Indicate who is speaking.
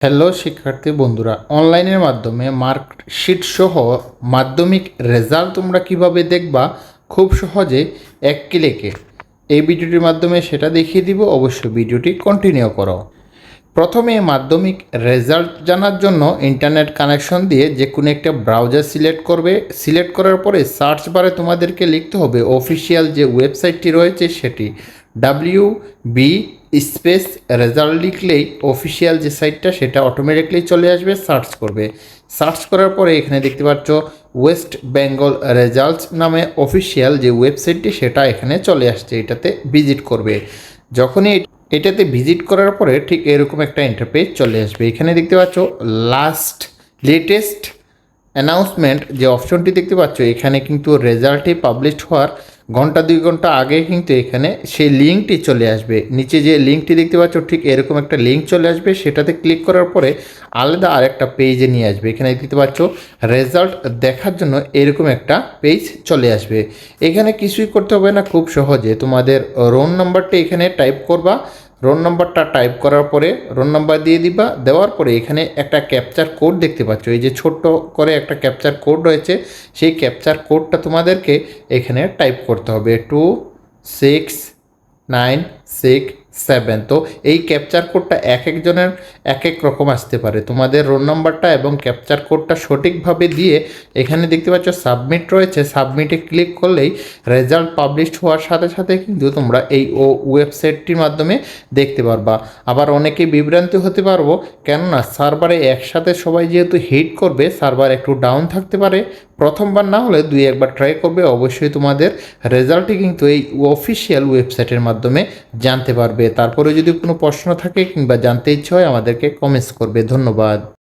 Speaker 1: Hello, শিক্ষার্থী বন্ধুরা, অনলাইনের মাধ্যমে মার্কশিট সহ মাধ্যমিক রেজাল্ট তোমরা কীভাবে দেখবা? খুব সহজে এক ক্লিকে। এই ভিডিওটির মাধ্যমে সেটা দেখিয়ে দিব, অবশ্যই ভিডিওটি কন্টিনিউ করো। প্রথমে মাধ্যমিক রেজাল্ট জানার জন্য ইন্টারনেট কানেকশন দিয়ে যে কোনো একটা ব্রাউজার সিলেক্ট করবে। সিলেক্ট করার পরে সার্চ বারে তোমাদেরকে লিখতে হবে অফিসিয়াল যে ওয়েবসাইটটি রয়েছে সেটি ডাব্লিউ বি স্পেস রেজাল্ট লিখলেই অফিসিয়াল যে সাইটটা, সেটা অটোমেটিকলি চলে আসবে সার্চ করবে। সার্চ করার পরে এখানে দেখতে পাচ্ছ ওয়েস্ট বেঙ্গল রেজাল্টস নামে অফিসিয়াল যে ওয়েবসাইটটি, সেটা এখানে চলে আসছে, এটাতে ভিজিট করবে। যখনই এটাতে ভিজিট করার পরে ঠিক এরকম একটা ইন্টারপেজ চলে আসবে। এখানে দেখতে পাচ্ছ লাস্ট লেটেস্ট অ্যানাউন্সমেন্ট যে অপশনটি দেখতে পাচ্ছ, এখানে কিন্তু রেজাল্টটি পাবলিশ হওয়ার ঘণ্টা দুই ঘণ্টা আগে কিন্তু এখানে সেই লিঙ্কটি চলে আসবে। নিচে যে লিঙ্কটি দেখতে পাচ্ছ, ঠিক এরকম একটা লিঙ্ক চলে আসবে। সেটাতে ক্লিক করার পরে আলাদা আর একটা পেজে নিয়ে আসবে। এখানে দেখতে পাচ্ছ, রেজাল্ট দেখার জন্য এরকম একটা পেজ চলে আসবে। এখানে কিছুই করতে হবে না, খুব সহজে। তোমাদের রোল নাম্বারটি এখানে টাইপ করবা। রোল নম্বরটা টাইপ করার পরে রোল নম্বর দিয়ে দিবা, দেওয়ার পরে এখানে একটা ক্যাপচার কোড দেখতে পাচ্ছ। এই যে ছোট্ট করে একটা ক্যাপচার কোড রয়েছে, সেই ক্যাপচার কোডটা তোমাদেরকে এখানে টাইপ করতে হবে। Two, six, nine, six seven তো এই ক্যাপচার কোডটা এক একজনের এক এক রকম আসতে পারে। তোমাদের রোল নাম্বারটা এবং ক্যাপচার কোডটা সঠিকভাবে দিয়ে এখানে দেখতে পাচ্ছ সাবমিট রয়েছে। সাবমিটে ক্লিক করলেই রেজাল্ট পাবলিশ হওয়ার সাথে সাথে কিন্তু তোমরা এই ও ওয়েবসাইটটির মাধ্যমে দেখতে পারবা। আবার অনেকে বিভ্রান্তি হতে পারব, কেননা সার্ভারে একসাথে সবাই যেহেতু হিট করবে সার্ভার একটু ডাউন থাকতে পারে প্রথমবার না হলে দুই একবার ট্রাই করবে, অবশ্যই তোমাদের রেজাল্টটি কিন্তু এই অফিসিয়াল ওয়েবসাইটের মাধ্যমে জানতে পারবে। তারপরে যদি কোনো প্রশ্ন থাকে কিংবা জানতে ইচ্ছে হয় আমাদেরকে কমেন্টস করবে। ধন্যবাদ।